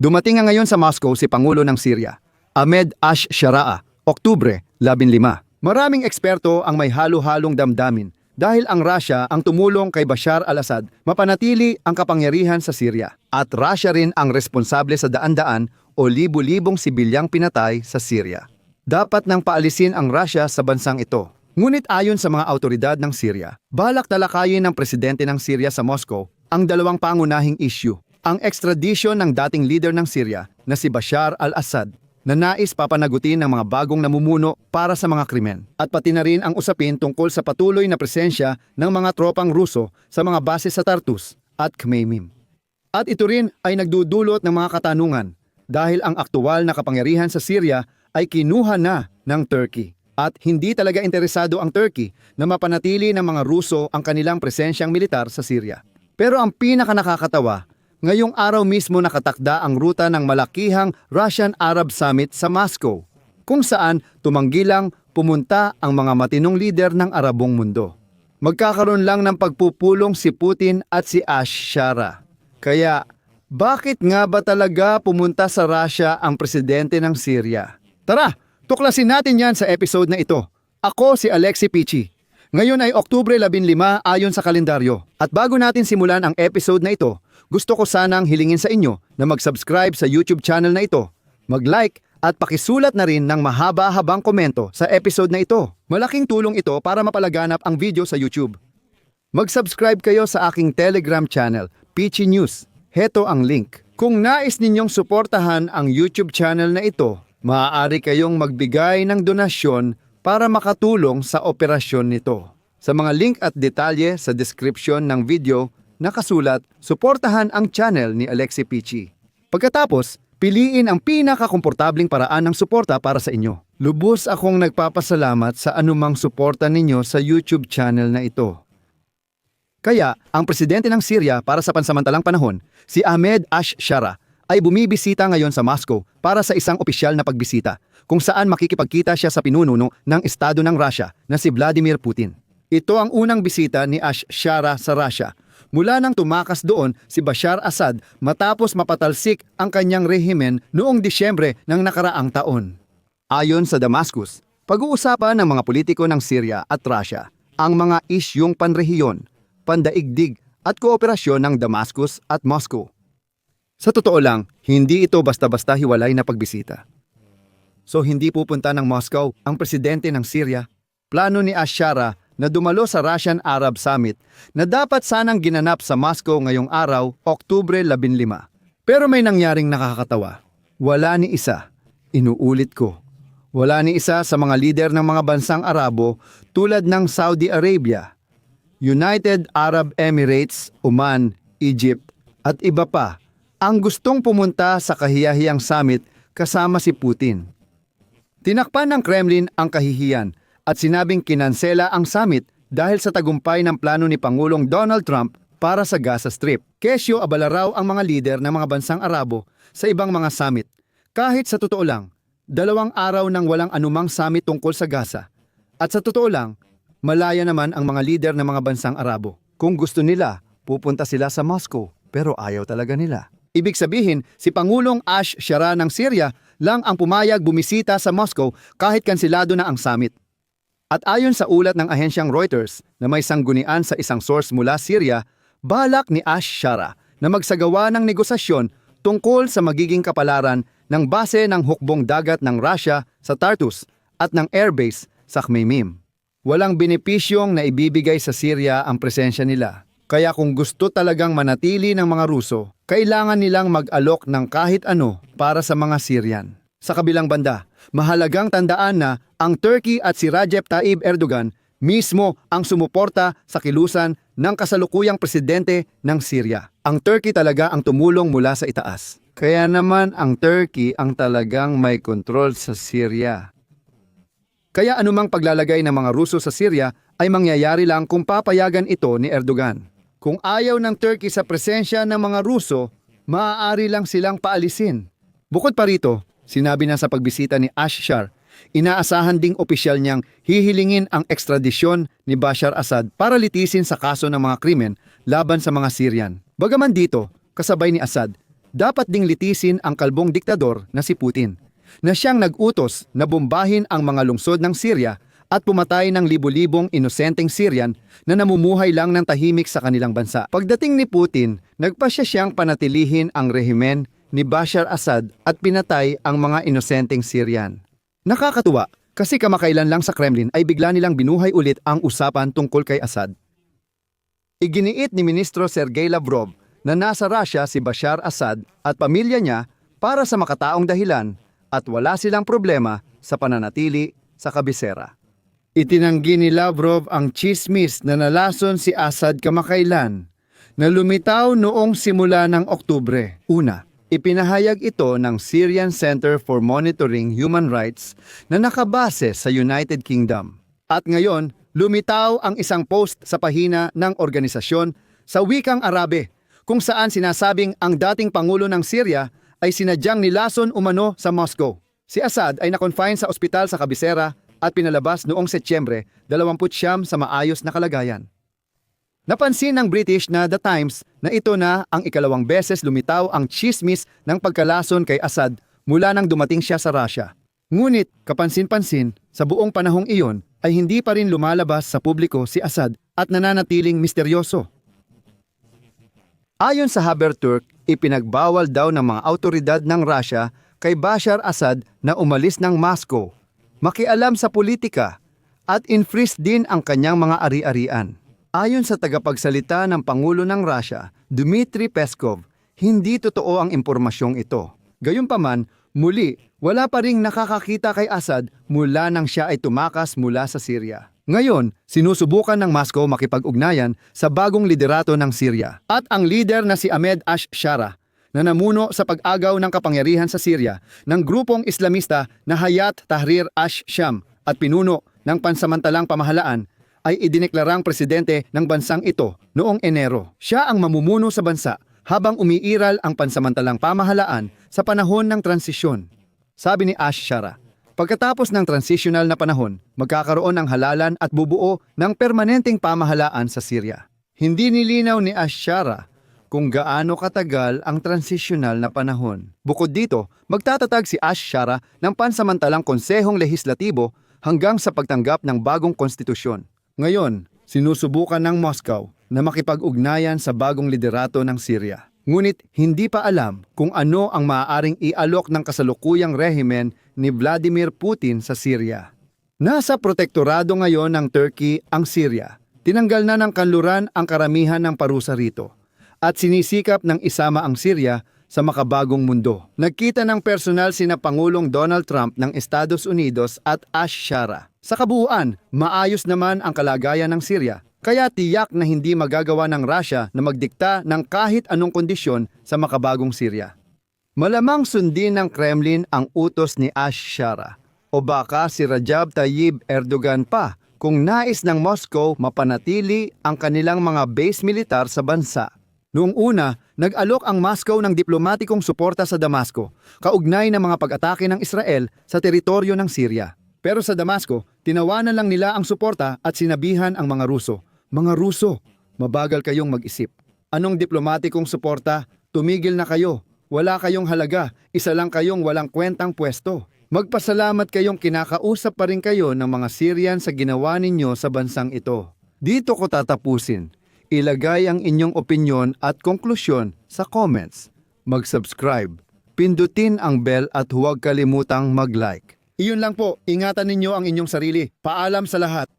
Dumating nga ngayon sa Moscow si Pangulo ng Syria, Ahmed Ash-Sharaa, Oktubre 15. Maraming eksperto ang may halo-halong damdamin dahil ang Russia ang tumulong kay Bashar al-Assad mapanatili ang kapangyarihan sa Syria at Russia rin ang responsable sa daan-daan o libu-libong sibilyang pinatay sa Syria. Dapat nang paalisin ang Russia sa bansang ito. Ngunit ayon sa mga autoridad ng Syria, balak talakayin ng presidente ng Syria sa Moscow ang dalawang pangunahing issue. Ang extradition ng dating leader ng Syria na si Bashar al-Assad na nais papanagutin ng mga bagong namumuno para sa mga krimen. At pati na rin ang usapin tungkol sa patuloy na presensya ng mga tropang Ruso sa mga base sa Tartus at Khmeimim. At ito rin ay nagdudulot ng mga katanungan dahil ang aktual na kapangyarihan sa Syria ay kinuha na ng Turkey. At hindi talaga interesado ang Turkey na mapanatili ng mga Ruso ang kanilang presensyang militar sa Syria. Pero ang pinaka nakakatawa, ngayong araw mismo nakatakda ang ruta ng malakihang Russian-Arab Summit sa Moscow, kung saan tumanggi lang pumunta ang mga matinong lider ng Arabong mundo. Magkakaroon lang ng pagpupulong si Putin at si Ash-Shara. Kaya, bakit nga ba talaga pumunta sa Russia ang presidente ng Syria? Tara, tuklasin natin yan sa episode na ito. Ako si Alexi Pichi. Ngayon ay Oktubre 15 ayon sa kalendaryo. At bago natin simulan ang episode na ito, gusto ko sanang hilingin sa inyo na mag-subscribe sa YouTube channel na ito, mag-like at pakisulat na rin ng mahaba-habang komento sa episode na ito. Malaking tulong ito para mapalaganap ang video sa YouTube. Mag-subscribe kayo sa aking Telegram channel, Peachy News. Heto ang link. Kung nais ninyong suportahan ang YouTube channel na ito, maaari kayong magbigay ng donasyon para makatulong sa operasyon nito. Sa mga link at detalye sa description ng video, nakasulat, suportahan ang channel ni Alexi Pichi. Pagkatapos, piliin ang pinakakomportabling paraan ng suporta para sa inyo. Lubos akong nagpapasalamat sa anumang suporta ninyo sa YouTube channel na ito. Kaya, ang presidente ng Syria para sa pansamantalang panahon, si Ahmed Ash-Shara, ay bumibisita ngayon sa Moscow para sa isang opisyal na pagbisita kung saan makikipagkita siya sa pinununo ng Estado ng Russia na si Vladimir Putin. Ito ang unang bisita ni Ash-Shara sa Russia mula nang tumakas doon si Bashar Assad matapos mapatalsik ang kanyang rehimen noong Disyembre ng nakaraang taon. Ayon sa Damascus, pag-uusapan ng mga politiko ng Syria at Russia ang mga isyong panrehiyon, pandaigdig at kooperasyon ng Damascus at Moscow. Sa totoo lang, hindi ito basta-basta hiwalay na pagbisita. So hindi pupunta ng Moscow ang presidente ng Syria. Plano ni Ashara na dumalo sa Russian-Arab Summit na dapat sanang ginanap sa Moscow ngayong araw, Oktubre 15. Pero may nangyaring nakakatawa. Wala ni isa. Inuulit ko. Wala ni isa sa mga lider ng mga bansang Arabo tulad ng Saudi Arabia, United Arab Emirates, Oman, Egypt at iba pa ang gustong pumunta sa kahiyahiyang summit kasama si Putin. Tinakpan ng Kremlin ang kahihiyan at sinabing kinansela ang summit dahil sa tagumpay ng plano ni Pangulong Donald Trump para sa Gaza Strip. Kesyo abala raw ang mga lider ng mga bansang Arabo sa ibang mga summit. Kahit sa totoo lang, dalawang araw nang walang anumang summit tungkol sa Gaza. At sa totoo lang, malaya naman ang mga lider ng mga bansang Arabo. Kung gusto nila, pupunta sila sa Moscow, pero ayaw talaga nila. Ibig sabihin, si Pangulong Ash Shara ng Syria lang ang pumayag bumisita sa Moscow kahit kansilado na ang summit. At ayon sa ulat ng ahensyang Reuters na may sanggunian sa isang source mula Syria, balak ni Ash Shara na magsagawa ng negosasyon tungkol sa magiging kapalaran ng base ng hukbong dagat ng Russia sa Tartus at ng airbase sa Khmeimim. Walang benepisyong na ibibigay sa Syria ang presensya nila. Kaya kung gusto talagang manatili ng mga Ruso, kailangan nilang mag-alok ng kahit ano para sa mga Syrian. Sa kabilang banda, mahalagang tandaan na ang Turkey at si Recep Tayyip Erdogan mismo ang sumuporta sa kilusan ng kasalukuyang presidente ng Syria. Ang Turkey talaga ang tumulong mula sa itaas. Kaya naman ang Turkey ang talagang may kontrol sa Syria. Kaya anumang paglalagay ng mga Ruso sa Syria ay mangyayari lang kung papayagan ito ni Erdogan. Kung ayaw ng Turkey sa presensya ng mga Ruso, maaari lang silang paalisin. Bukod pa rito, sinabi na sa pagbisita ni Ashshar, inaasahan ding opisyal niyang hihilingin ang ekstradisyon ni Bashar Assad para litisin sa kaso ng mga krimen laban sa mga Syrian. Bagaman dito, kasabay ni Assad, dapat ding litisin ang kalbong diktador na si Putin, na siyang nag-utos na bombahin ang mga lungsod ng Syria at pumatay ng libo-libong inosenteng Syrian na namumuhay lang ng tahimik sa kanilang bansa. Pagdating ni Putin, nagpasya siyang panatilihin ang rehimen ni Bashar Assad at pinatay ang mga inosenteng Syrian. Nakakatuwa kasi kamakailan lang sa Kremlin ay bigla nilang binuhay ulit ang usapan tungkol kay Assad. Iginiit ni Ministro Sergey Lavrov na nasa Russia si Bashar Assad at pamilya niya para sa makataong dahilan at wala silang problema sa pananatili sa kabisera. Itinanggi ni Lavrov ang chismis na nalason si Assad kamakailan na lumitaw noong simula ng Oktubre. Una, ipinahayag ito ng Syrian Center for Monitoring Human Rights na nakabase sa United Kingdom. At ngayon, lumitaw ang isang post sa pahina ng organisasyon sa wikang Arabe kung saan sinasabing ang dating Pangulo ng Syria ay sinadyang nilason umano sa Moscow. Si Assad ay na-confine sa ospital sa kabisera at pinalabas noong Setyembre 29 sa maayos na kalagayan. Napansin ng British na The Times na ito na ang ikalawang beses lumitaw ang chismis ng pagkalason kay Assad mula nang dumating siya sa Russia. Ngunit, kapansin-pansin, sa buong panahong iyon ay hindi pa rin lumalabas sa publiko si Assad at nananatiling misteryoso. Ayon sa Haberturk, ipinagbawal daw ng mga autoridad ng Russia kay Bashar Assad na umalis ng Moscow, makialam sa politika, at infreeze din ang kanyang mga ari-arian. Ayon sa tagapagsalita ng Pangulo ng Russia, Dmitry Peskov, hindi totoo ang impormasyong ito. Gayunpaman, muli, wala pa ring nakakakita kay Assad mula nang siya ay tumakas mula sa Syria. Ngayon, sinusubukan ng Moscow makipag-ugnayan sa bagong liderato ng Syria. At ang leader na si Ahmed Ash-Shara, na namuno sa pag-agaw ng kapangyarihan sa Syria ng grupong Islamista na Hayat Tahrir Ash-Sham at pinuno ng pansamantalang pamahalaan ay idineklarang presidente ng bansang ito noong Enero. Siya ang mamumuno sa bansa habang umiiral ang pansamantalang pamahalaan sa panahon ng transisyon. Sabi ni Ash Shara, pagkatapos ng transitional na panahon, magkakaroon ng halalan at bubuo ng permanenteng pamahalaan sa Syria. Hindi nilinaw ni Ash Shara kung gaano katagal ang transitional na panahon. Bukod dito, magtatatag si Ash Shara ng pansamantalang konsehong lehislatibo hanggang sa pagtanggap ng bagong konstitusyon. Ngayon, sinusubukan ng Moscow na makipag-ugnayan sa bagong liderato ng Syria. Ngunit hindi pa alam kung ano ang maaaring ialok ng kasalukuyang rehimen ni Vladimir Putin sa Syria. Nasa protektorado ngayon ng Turkey ang Syria. Tinanggal na ng kanluran ang karamihan ng parusa rito at sinisikap ng isama ang Syria sa makabagong mundo. Nagkita ng personal sina Pangulong Donald Trump ng Estados Unidos at Ash Shara. Sa kabuuan, maayos naman ang kalagayan ng Syria, kaya tiyak na hindi magagawa ng Russia na magdikta ng kahit anong kondisyon sa makabagong Syria. Malamang sundin ng Kremlin ang utos ni Ash Shara o baka si Rajab Tayyip Erdogan pa kung nais ng Moscow mapanatili ang kanilang mga base militar sa bansa. Noong una, nag-alok ang Moscow ng diplomatikong suporta sa Damasco, kaugnay ng mga pag-atake ng Israel sa teritoryo ng Syria. Pero sa Damasco, tinawanan lang nila ang suporta at sinabihan ang mga Ruso, Mga Ruso, mabagal kayong mag-isip. Anong diplomatikong suporta? Tumigil na kayo. Wala kayong halaga. Isa lang kayong walang kwentang pwesto. Magpasalamat kayong kinakausap pa rin kayo ng mga Syrian sa ginawa ninyo sa bansang ito. Dito ko tatapusin. Ilagay ang inyong opinyon at konklusyon sa comments. Mag-subscribe. Pindutin ang bell at huwag kalimutang mag-like. Iyon lang po, ingatan ninyo ang inyong sarili. Paalam sa lahat.